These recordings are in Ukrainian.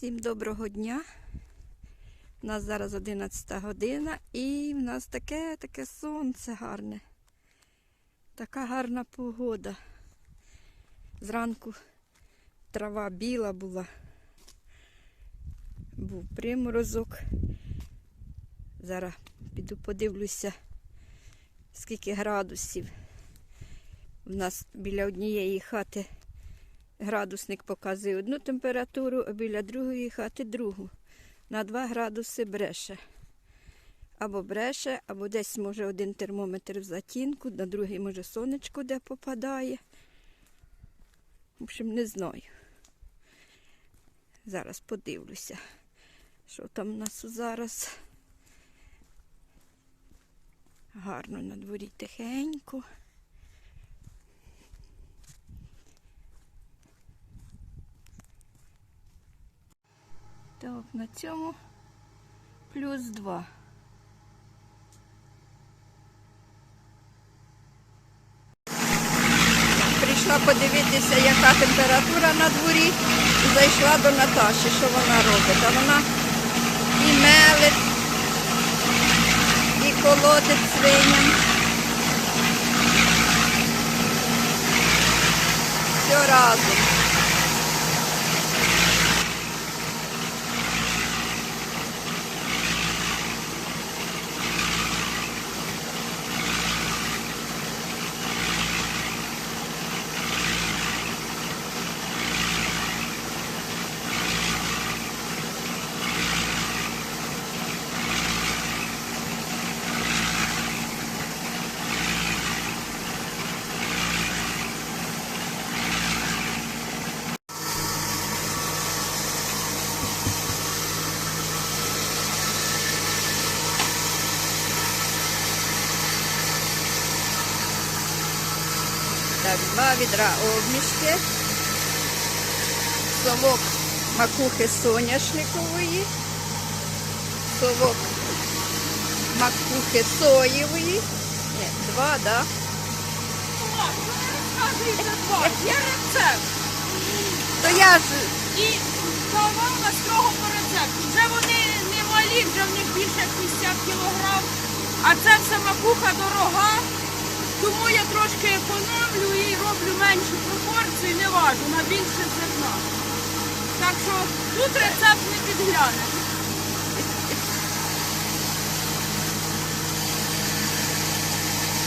Всім доброго дня. У нас зараз 11 година і в нас таке таке сонце гарне. Така гарна погода. Зранку трава біла була. Був приморозок. Зараз піду подивлюся, скільки градусів. У нас біля однієї хати градусник показує одну температуру, а біля другої хати другу. На 2 градуси бреше. Або бреше, або десь може один термометр в затінку, на другий може сонечко де попадає. В общем, не знаю. Зараз подивлюся, що там у нас зараз. Гарно на дворі тихенько. Так, на цьому плюс 2. Прийшла подивитися, яка температура на дворі, і зайшла до Наташі, що вона робить. А вона і мелить, і колотить свиням. Все разом. Так, два відра обмішки, совок макухи соняшникової, совок макухи соєвої. Ні, два, да? Розказуйте. Є рецепт. То я ж І давала з того по рецепту. Вже вони не малі, вже в них більше 50 кілограм. А це все макуха дорога. Тому я трошки економлю і роблю пропорцію не важу, на більше зерна. Так що тут рецепт не підглянеш.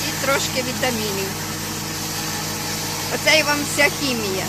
і трошки вітамінів. Оце і вам вся хімія.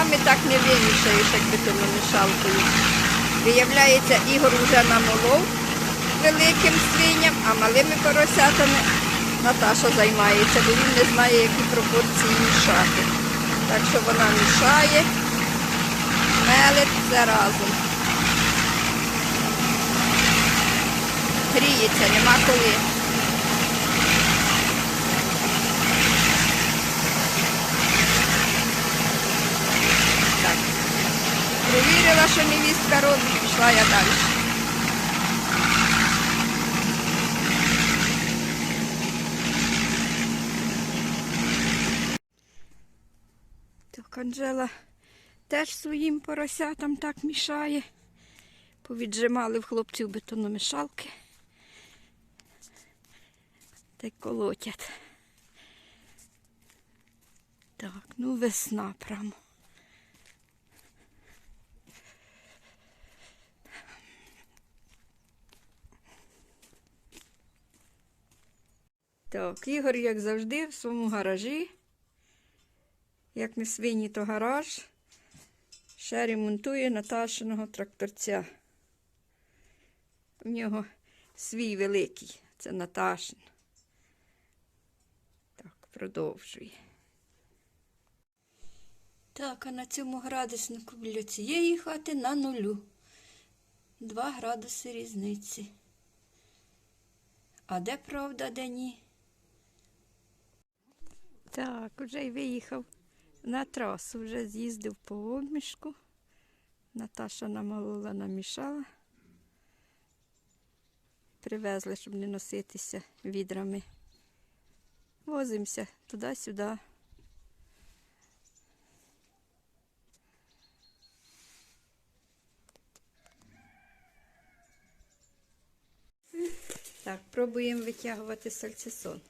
Руками так не вимішаєш, як бетономішалкою. Виявляється, Ігор вже намолов великим свиням, а малими поросятами Наташа займається, бо він не знає, які пропорції мішати. Так що вона мішає, мелить все разом. Гріється, нема коли. Так. Провірила, що невістка робить, пішла я далі. Так, Анжела теж своїм поросятам так мішає. Повіджимали в хлопців бетономішалки. Та й колотять. Так, ну весна прямо. Так, Ігор, як завжди, в своєму гаражі. Як не свині, то гараж. Ще ремонтує Наташиного тракторця. У нього свій великий, це Наташин. Так, продовжує. Так, а на цьому градуснику біля цієї хати на нулю. Два градуси різниці. А де правда, де ні? Так, вже й виїхав на трасу, вже з'їздив по обмішку. Наташа намолола, намішала. Привезли, щоб не носитися відрами. Возимося туди-сюди. Так, пробуємо витягувати сальцисон.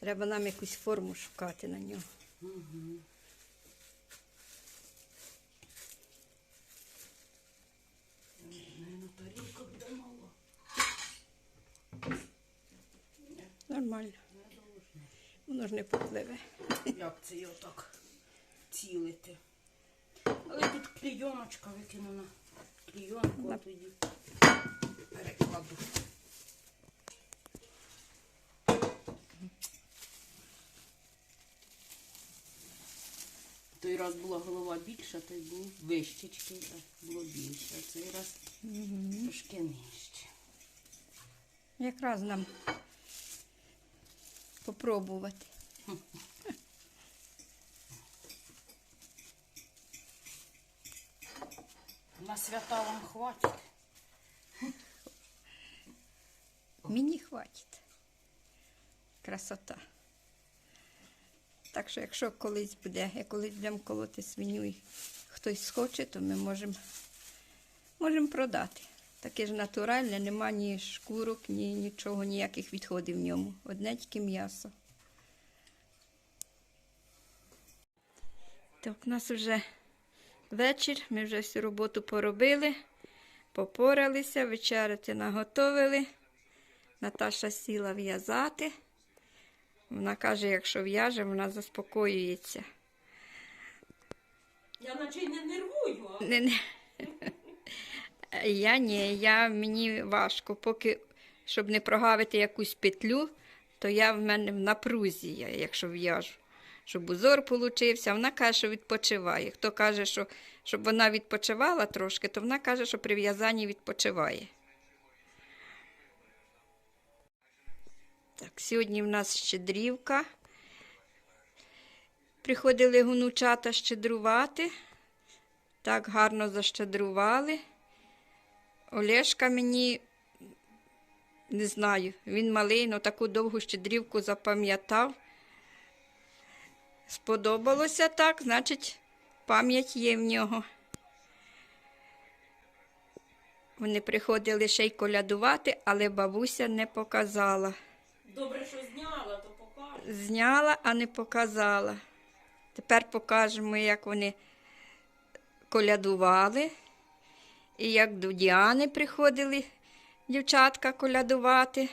Треба нам якусь форму шукати на нього. Нормально. Воно ж не попливе. Як це його так цілити? Але тут клійоночка викинена. Клійонку тоді Той раз була голова більша, той був вищечки, а було більше. А цей раз трошки нижче. Якраз нам попробувати. На свята вам хватить. Мені хватить. Красота. Так що, якщо колись буде, як колись будемо колоти свиню і хтось схоче, то ми можемо можемо продати. Таке ж натуральне, нема ні шкурок, ні нічого, ніяких відходів в ньому. Одне тільки м'ясо. Так, у нас вже вечір, ми вже всю роботу поробили, попоралися, вечеряти наготовили. Наташа сіла в'язати. Вона каже, якщо в'яже, вона заспокоюється. Я наче й не нервую, а Не, не. Я ні, я, мені важко. Поки, щоб не прогавити якусь петлю, то я в мене в напрузі, я, якщо в'яжу. Щоб узор получився, вона каже, що відпочиває. Хто каже, що щоб вона відпочивала трошки, то вона каже, що при в'язанні відпочиває. Так, сьогодні в нас щедрівка. Приходили гонучата щедрувати. Так гарно защедрували. Олешка мені, не знаю, він малий, але таку довгу щедрівку запам'ятав. Сподобалося так, значить, пам'ять є в нього. Вони приходили ще й колядувати, але бабуся не показала. Добре, що зняла, то покажу. Зняла, а не показала. Тепер покажемо, як вони колядували. І як до Діани приходили дівчатка колядувати.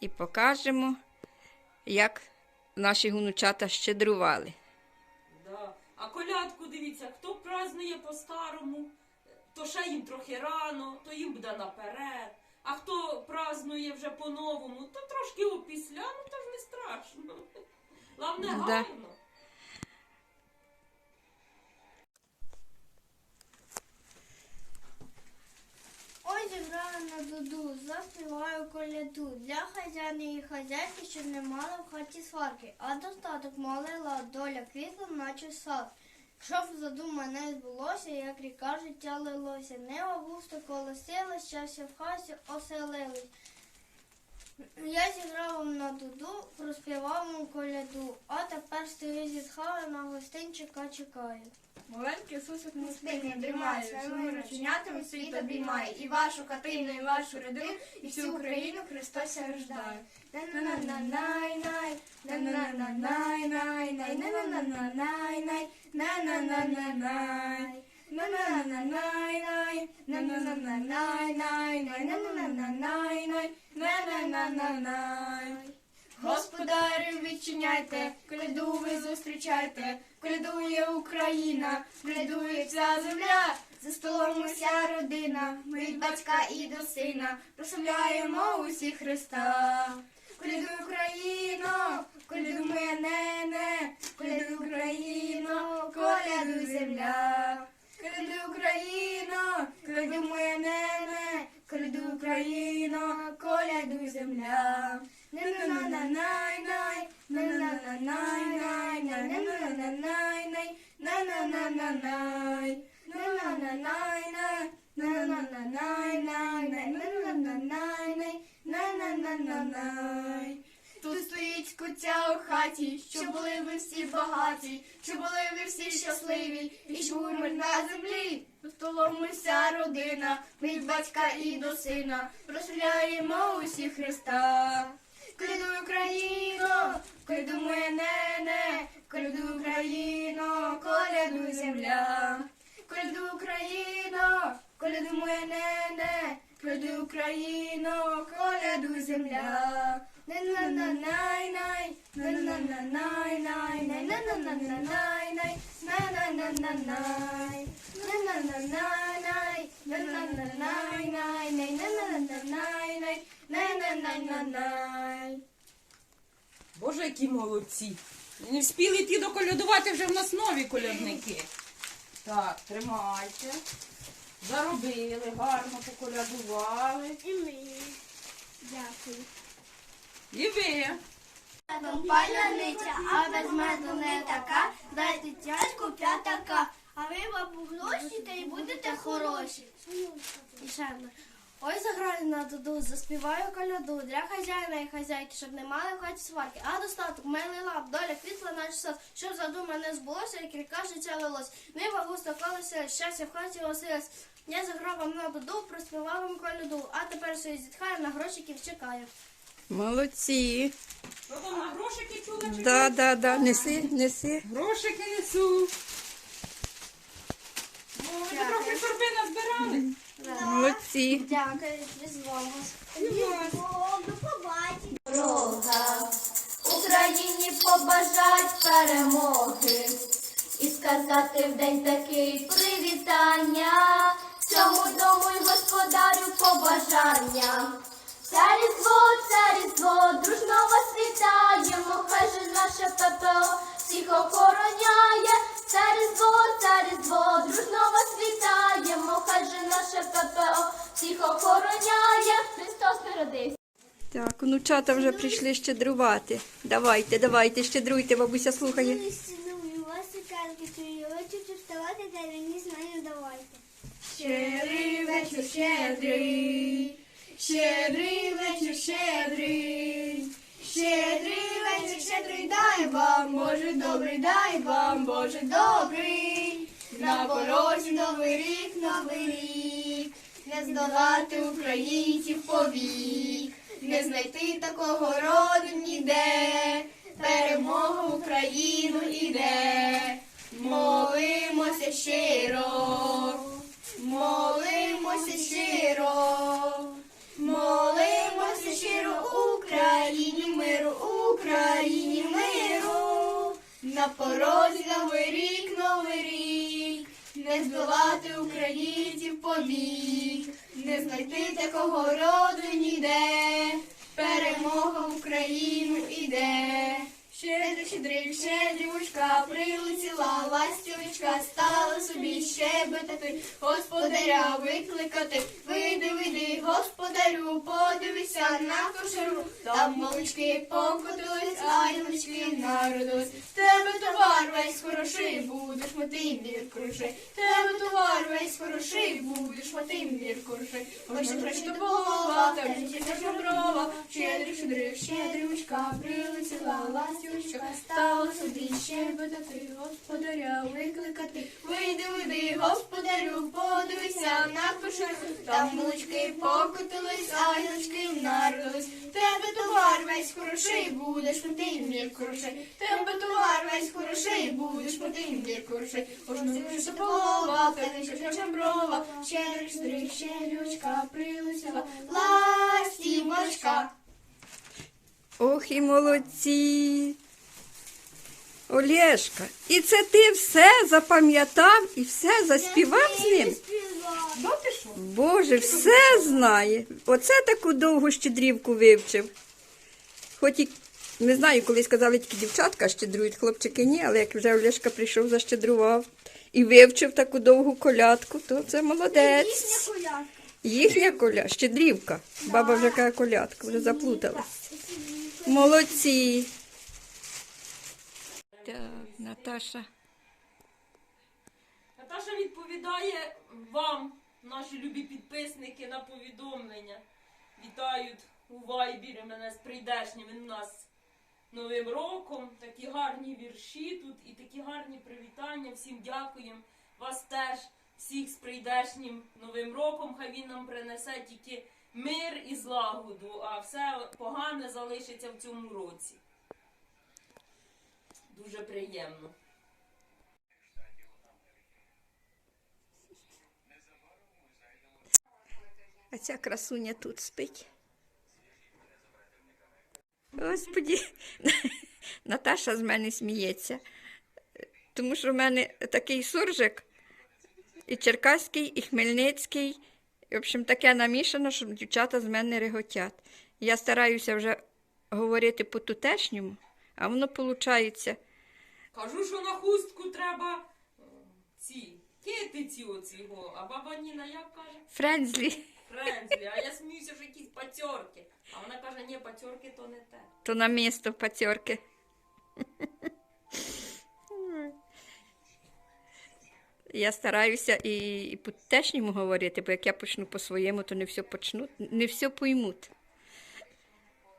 І покажемо, як наші гунучата щедрували. Да. А колядку дивіться, хто празднує по-старому, то ще їм трохи рано, то їм буде наперед. А хто празднує вже по-новому, то трошки опісля, ну то ж не страшно. Главне Да. гарно. Ой, зіграю на дуду, заспіваю коляду для хазяїна і хазяйки, щоб не мали в хаті сварки, а достаток молила доля квітла, наче сад. Щоб задума не збулося, як ріка життя лилося, Нева густо колосило, щастя в хаті оселилось. Я зіграв на дуду, проспівав вам коляду, а тепер стою зітхаю, на гостинчика чекаю. Маленький Ісусик не спить, не дрімає, своїми рученятами світ обіймає, і вашу хатину, і вашу родину, і всю Україну Христос рождає. На-на-на-най-най, на-на-на-най-най-най, на-на-на-най-най, на-на-на-най-най. на-на-на-най-най, на-на-на-най-най, на-на-на-най-най, на-на-на-най. Господарю, відчиняйте, кляду ви зустрічайте, колядує Україна, клядує вся земля, за столом уся родина, ми від батька і до сина, прославляємо усі Христа. Колядуй Тут стоїть куття у хаті, що були ви всі багаті, що були ви всі щасливі, і що мир на землі. Столом уся родина, від батька і до сина, прославляємо усі Христа. Колядуй Україно, колядуй моє нене, колядуй Україно, колядуй земля. Колядуй Україно, колядуй моє нене, колядуй Україно, колядуй земля. На-на-на-най-най, на-на-на-най-най, на-на-на-на-най-най, на-на-на-на-най, на-на-на-най-най, на-на-на-най-най, на-на-на-на-най-най, на-на-на-на-най. Боже, які молодці. Не встигли йти доколядувати, вже в нас нові колядники. Так, тримайте. Заробили, гарно поколядували. І ми. Дякую. І ви. Медом паляниця, а без меду не така. Дайте тяжку п'ятака. А ви бабу гроші та й будете хороші. І ще. Ой, заграю на дуду, заспіваю коляду для хазяїна і хазяйки, щоб не мали в хаті сварки. А достаток, милий лап, доля квітла наш сад, щоб задума не збулося, і кілька життя лилось. Нива густо колося, щастя в хаті оселось. Я заграв вам на дуду, проспівав вам коляду, а тепер собі зітхаю, на грошиків чекаю. Молодці. Що на грошики чули? чи Да, да, да. Неси, неси. Грошики несу. О, ви трохи торби назбирали. Молодці. Дякую. Дорога Україні побажать перемоги і сказати в день такий привітання цьому дому й господарю побажання. Це різдво, це різдво, дружно вас вітаємо, хай же наше ППО всіх охороняє. Це різдво, це різдво, дружно вас вітаємо, хай же наше ППО всіх охороняє. Христос народився. Так, внучата вже прийшли щедрувати. Давайте, давайте, щедруйте, бабуся слухає. Цілую вас цукерки, чую, хочу вставати, та мені знаю, давайте. Щедрий вечір, щедрий, щедрий вечір, щедрий, щедрий вечір, щедрий, дай вам, Боже добрий, дай вам, Боже добрий, на порозі новий рік, новий рік, не здолати українців повік, не знайти такого роду ніде, перемога Україну іде, молимося щиро. Порозі новий рік, новий рік, не здолати українців побіг, не знайти такого роду ніде, перемога в Україну іде. Щедрик, ще щедрівочка, прилетіла ластівочка, стала собі щебетати, господаря викликати. Вийди, вийди, господарю, подивися на кошару, там молочки покотились, а яночки народились. Тебе товар весь хороший, будеш мати хороший. В Тебе товар весь хороший, будеш мати бір хороший. Ось краще голова, там життя доброва, щедрик, щедрик, щедрівочка, прилетіла ластівочка, стала собі щебетати, господаря викликати. Вийди, господарю, подивися на кошик, там мулочки покотились, а яночки народились. Тебе товар весь хороший, будеш мати мір хороший. Тебе товар весь хороший, будеш мати мір хороший. Кожну душу полова, калинка чамброва, щедрик стрих, щедрючка, прилетіла, ластівочка. Ох і молодці. Олєшка, і це ти все запам'ятав і все заспівав з ним? Боже, все знає. Оце таку довгу щедрівку вивчив. Хоч і не знаю, колись казали тільки дівчатка щедрують, хлопчики ні, але як вже Олешка прийшов, защедрував і вивчив таку довгу колядку, то це молодець. колядка. Їхня коля, щедрівка. Баба вже каже колядка, вже заплуталась. Молодці. Так, Наташа. Наташа відповідає вам, наші любі підписники, на повідомлення. Вітають у Вайбірі мене з прийдешнім у нас Новим роком. Такі гарні вірші тут і такі гарні привітання. Всім дякуємо. Вас теж всіх з прийдешнім Новим роком. Хай він нам принесе тільки мир і злагоду, а все погане залишиться в цьому році. Дуже приємно. А ця красуня тут спить. Господі, Наташа з мене сміється. Тому що в мене такий суржик, і черкаський, і хмельницький. І, в общем, таке намішано, що дівчата з мене реготять. Я стараюся вже говорити по-тутешньому, а воно виходить. Кажу, що на хустку треба е, ці китиці оці, го. а баба Ніна як каже? Френзлі, Френзлі, а я сміюся, що якісь пацьорки. А вона каже, ні, пацьорки то не те. то на місто пацьорки. Я стараюся і, і по-тешньому говорити, бо як я почну по-своєму, то не все почнуть, не все поймуть.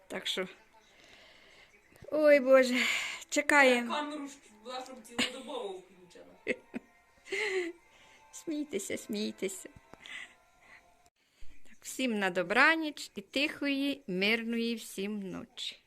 Так що. Ой Боже, чекаємо. Камеру була, щоб цілодобово включена. Смійтеся, смійтеся. Так, всім на добраніч і тихої, мирної всім ночі.